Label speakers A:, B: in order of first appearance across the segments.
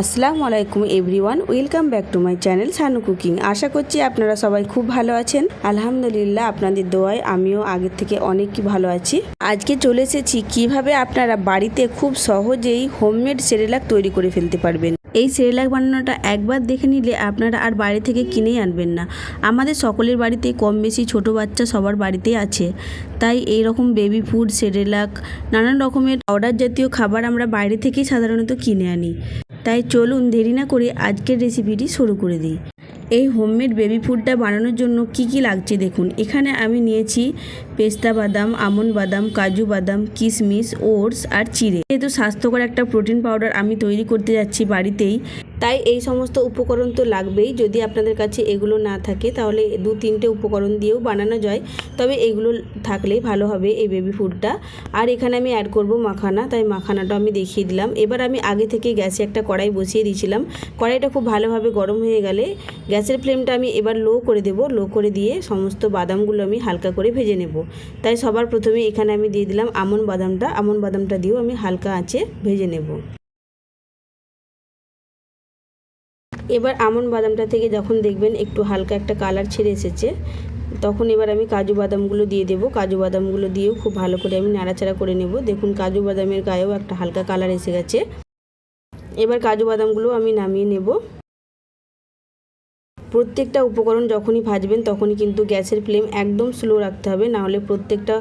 A: আসসালামু আলাইকুম everyone, welcome back to my channel Sanu cooking. আশা করছি আপনারা সবাই খুব ভালো আছেন। আলহামদুলিল্লাহ আপনাদের দোয়ায় আমিও আগের থেকে অনেক ভালো আছি। আজকে চলে এসেছি কীভাবে আপনারা বাড়িতে খুব সহজেই হোমমেড সেরেলাক তৈরি করে ফেলতে পারবেন। এই সেরেলাক বানানোটা একবার দেখে নিলে আপনারা আর বাইরে থেকে কিনেই আনবেন না। আমাদের সকলের বাড়িতে কম বেশি ছোটো বাচ্চা সবার বাড়িতেই আছে। তাই এই রকম বেবি ফুড সেরেলাক, নানান রকমের অর্ডার জাতীয় খাবার আমরা বাইরে থেকেই সাধারণত কিনে আনি। তাই চলুন দেরি না করে আজকের রেসিপিটি শুরু করে দিই। এই হোমমেড বেবি ফুডটা বানানোর জন্য কি কি লাগছে দেখুন। এখানে আমি নিয়েছি পেস্তা বাদাম, আমন বাদাম, কাজু বাদাম, কিশমিশ, ওটস আর চিড়ে। যেহেতু স্বাস্থ্যকর একটা প্রোটিন পাউডার আমি তৈরি করতে যাচ্ছি বাড়িতেই তাই এই সমস্ত উপকরণ তো লাগবেই। যদি আপনাদের কাছে এগুলো না থাকে, তাহলে দু তিনটে উপকরণ দিয়েও বানানো যায়। তবে এগুলো থাকলেই ভালো হবে এই বেবি ফুডটা আর এখানে আমি অ্যাড করব মাখানা, তাই মাখানাটা আমি দেখিয়ে দিলাম। এবার আমি আগে থেকে গ্যাসে একটা কড়াই বসিয়ে দিয়েছিলাম। কড়াইটা খুব ভালোভাবে গরম হয়ে গেলে গ্যাসের ফ্লেমটা আমি এবার লো করে দেব। লো করে দিয়ে সমস্ত বাদামগুলো আমি হালকা করে ভেজে নেব। তাই সবার প্রথমে এখানে আমি দিয়ে দিলাম আমন বাদামটা। আমন বাদামটা দিয়েও আমি হালকা আঁচে ভেজে নেব। এবার আমন বাদামটা থেকে যখন দেখবেন একটু হালকা একটা কালার ছেড়ে এসেছে, তখন এবার আমি কাজু বাদামগুলো দিয়ে দেবো। কাজু বাদামগুলো দিয়েও খুব ভালো করে আমি নাড়াচাড়া করে নেব। দেখুন, কাজু বাদামের গায়েও একটা হালকা কালার এসে গেছে। এবার কাজু বাদামগুলো আমি নামিয়ে নেব। প্রত্যেকটা উপকরণ যখনই ভাজবেন, তখনই কিন্তু গ্যাসের ফ্লেম একদম স্লো রাখতে হবে। নাহলে প্রত্যেকটা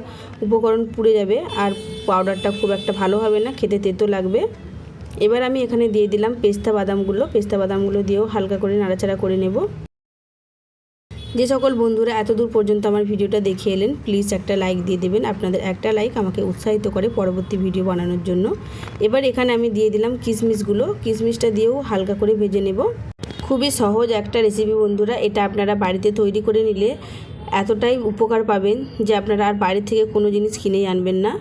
A: উপকরণ পুড়ে যাবে আর পাউডারটা খুব একটা ভালো হবে না, খেতে তেতো লাগবে। এবার আমি এখানে দিয়ে দিলাম পেস্তা বাদামগুলো। পেস্তা বাদামগুলো দিয়েও হালকা করে নাড়াচাড়া করে নেব। যে সকল বন্ধুরা এত দূর পর্যন্ত আমার ভিডিওটা দেখে এলেন প্লিজ একটা লাইক দিয়ে দেবেন। আপনাদের একটা লাইক আমাকে উৎসাহিত করে পরবর্তী ভিডিও বানানোর জন্য। এবার এখানে আমি দিয়ে দিলাম কিশমিশগুলো। কিশমিশটা দিয়েও হালকা করে ভেজে নেব। খুবই সহজ একটা রেসিপি বন্ধুরা, এটা আপনারা বাড়িতে তৈরি করে নিলে এতটাই উপকার পাবেন যে আপনারা আর বাইরে থেকে কোনো জিনিস কিনেই আনবেন না।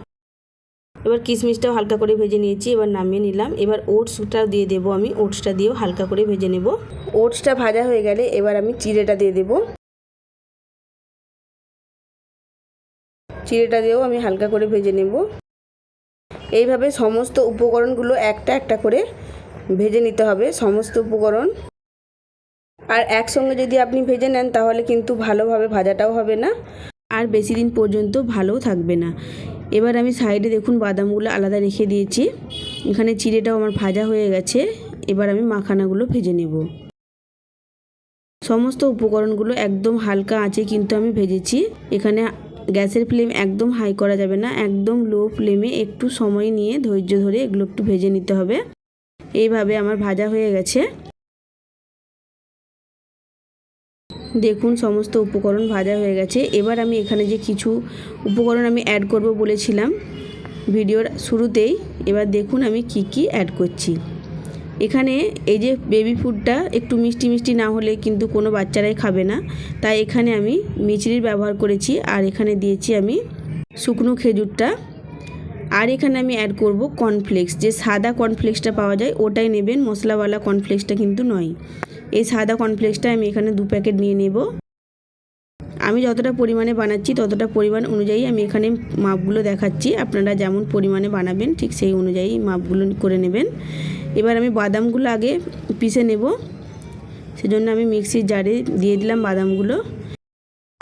A: এবার কিশমিশটাও হালকা করে ভেজে নিয়েছি, এবার নামিয়ে নিলাম। এবার ওটসটা দিয়ে দেবো আমি, ওটসটা দিয়েও হালকা করে ভেজে নেব। ওটসটা ভাজা হয়ে গেলে এবার আমি চিড়েটা দিয়ে দেবো। চিড়েটা দিয়েও আমি হালকা করে ভেজে নেব। এইভাবে সমস্ত উপকরণগুলো একটা একটা করে ভেজে নিতে হবে, সমস্ত উপকরণ। আর একসঙ্গে যদি আপনি ভেজে নেন, তাহলে কিন্তু ভালোভাবে ভাজাটাও হবে না। আর বেশি দিন পর্যন্ত ভালোও থাকবে না। এবার আমি সাইডে দেখুন বাদামগুলো আলাদা রেখে দিয়েছি। এখানে চিড়েটাও আমার ভাজা হয়ে গেছে। এবার আমি মাখানাগুলো ভেজে নেব। সমস্ত উপকরণগুলো একদম হালকা আঁচে কিন্তু আমি ভেজেছি। এখানে গ্যাসের ফ্লেম একদম হাই করা যাবে না, একদম লো ফ্লেমে একটু সময় নিয়ে ধৈর্য ধরে এগুলো একটু ভেজে নিতে হবে। এইভাবে আমার ভাজা হয়ে গেছে। দেখুন, সমস্ত উপকরণ ভাজা হয়ে গেছে। এবার আমি এখানে যে কিছু উপকরণ আমি অ্যাড করব বলেছিলাম ভিডিওর শুরুতেই, এবার দেখুন আমি কি কি অ্যাড করছি। এখানে এই যে বেবি ফুডটা একটু মিষ্টি মিষ্টি না হলে কিন্তু কোনো বাচ্চারাই খাবে না। তাই এখানে আমি মিচড়ির ব্যবহার করেছি আর এখানে দিয়েছি আমি শুকনো খেজুরটা। আর এখানে আমি অ্যাড করব কর্নফ্লেক্স যে সাদা কর্নফ্লেক্সটা পাওয়া যায়, ওটাই নেবেন। মশলাওয়ালা কর্নফ্লেক্সটা কিন্তু নয়। এই সাদা কর্নফ্লেক্সটা আমি এখানে দু প্যাকেট নিয়ে নেব। আমি যতটা পরিমাণে বানাচ্ছি, ততটা পরিমাণ অনুযায়ী আমি এখানে মাপগুলো দেখাচ্ছি। আপনারা যেমন পরিমাণে বানাবেন, ঠিক সেই অনুযায়ী মাপগুলো করে নেবেন। এবার আমি বাদামগুলো আগে পিষে নেব। সেজন্য আমি মিক্সির জারে দিয়ে দিলাম বাদামগুলো।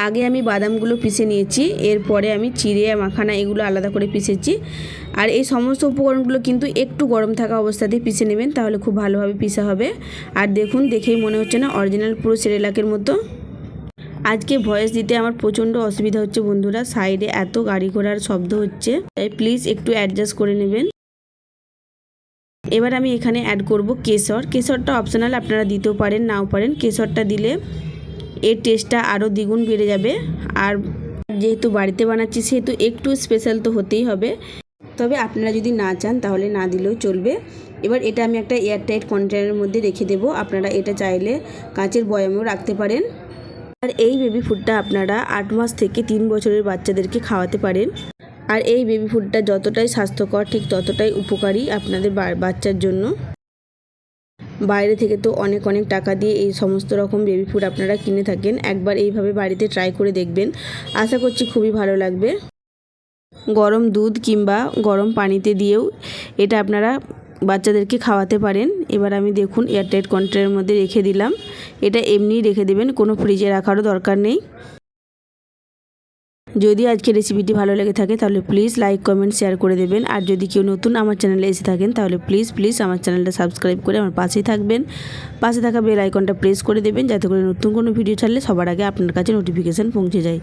A: আগে আমি বাদামগুলো পিষে নিয়েছি, এরপরে আমি চিড়ে, মাখানা এগুলো আলাদা করে পিষেছি। আর এই সমস্ত উপকরণগুলো কিন্তু একটু গরম থাকা অবস্থাতেই পিষে নেবেন, তাহলে খুব ভালোভাবে পিষা হবে। আর দেখুন, দেখেই মনে হচ্ছে না অরিজিনাল পুরো সেরেলাকের মতো। আজকে ভয়েস দিতে আমার প্রচণ্ড অসুবিধা হচ্ছে বন্ধুরা, সাইডে এত গাড়ি ঘোড়ার শব্দ হচ্ছে। তাই প্লিজ একটু অ্যাডজাস্ট করে নেবেন। এবার আমি এখানে অ্যাড করব কেশর। কেশরটা অপশনাল, আপনারা দিতেও পারেন, নাও পারেন। কেশরটা দিলে এর টেস্টটা আরও দ্বিগুণ বেড়ে যাবে। আর যেহেতু বাড়িতে বানাচ্ছি, সেহেতু একটু স্পেশাল তো হতেই হবে। তবে আপনারা যদি না চান, তাহলে না দিলেও চলবে। এবার এটা আমি একটা এয়ারটাইট কন্টেনারের মধ্যে রেখে দেবো। আপনারা এটা চাইলে কাঁচের বয়ামেও রাখতে পারেন। আর এই বেবি ফুডটা আপনারা আট মাস থেকে তিন বছরের বাচ্চাদেরকে খাওয়াতে পারেন। আর এই বেবি ফুডটা যতটাই স্বাস্থ্যকর, ঠিক ততটাই উপকারী আপনাদের বাচ্চার জন্য। বাইরে থেকে তো অনেক অনেক টাকা দিয়ে এই সমস্ত রকম বেবি ফুড আপনারা কিনে থাকেন। একবার এইভাবে বাড়িতে ট্রাই করে দেখবেন। আশা করছি খুবই ভালো লাগবে। গরম দুধ কিংবা গরম পানিতে দিয়েও এটা আপনারা বাচ্চাদেরকে খাওয়াতে পারেন। এবার আমি দেখুন এয়ারটাইট কন্টেনারের মধ্যে রেখে দিলাম। এটা এমনিই রেখে দেবেন, কোনো ফ্রিজে রাখারও দরকার নেই। যদি আজকে রেসিপিটি ভালো লেগে থাকে, তাহলে প্লিজ লাইক কমেন্ট শেয়ার করে দেবেন। আর যদি কেউ নতুন আমার চ্যানেলে এসে থাকেন, তাহলে প্লিজ প্লিজ আমার চ্যানেলটা সাবস্ক্রাইব করে আমার পাশেই থাকবেন। পাশে থাকা বেল আইকনটা প্রেস করে দেবেন, যাতে করে নতুন কোনো ভিডিও ছাড়লে সবার আগে আপনার কাছে নোটিফিকেশান পৌঁছে যায়।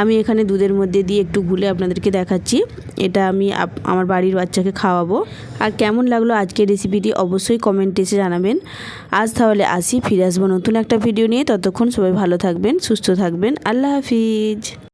A: আমি এখানে দুধের মধ্যে দিয়ে একটু গুলে আপনাদেরকে দেখাচ্ছি। এটা আমি আমার বাড়ির বাচ্চাকে খাওয়াবো। আর কেমন লাগল আজকের রেসিপিটি অবশ্যই কমেন্টে এসে জানাবেন। আজ তাহলে আসি, ফিরে আসব নতুন একটা ভিডিও নিয়ে। ততক্ষণ সবাই ভালো থাকবেন, সুস্থ থাকবেন। আল্লাহ হাফিজ।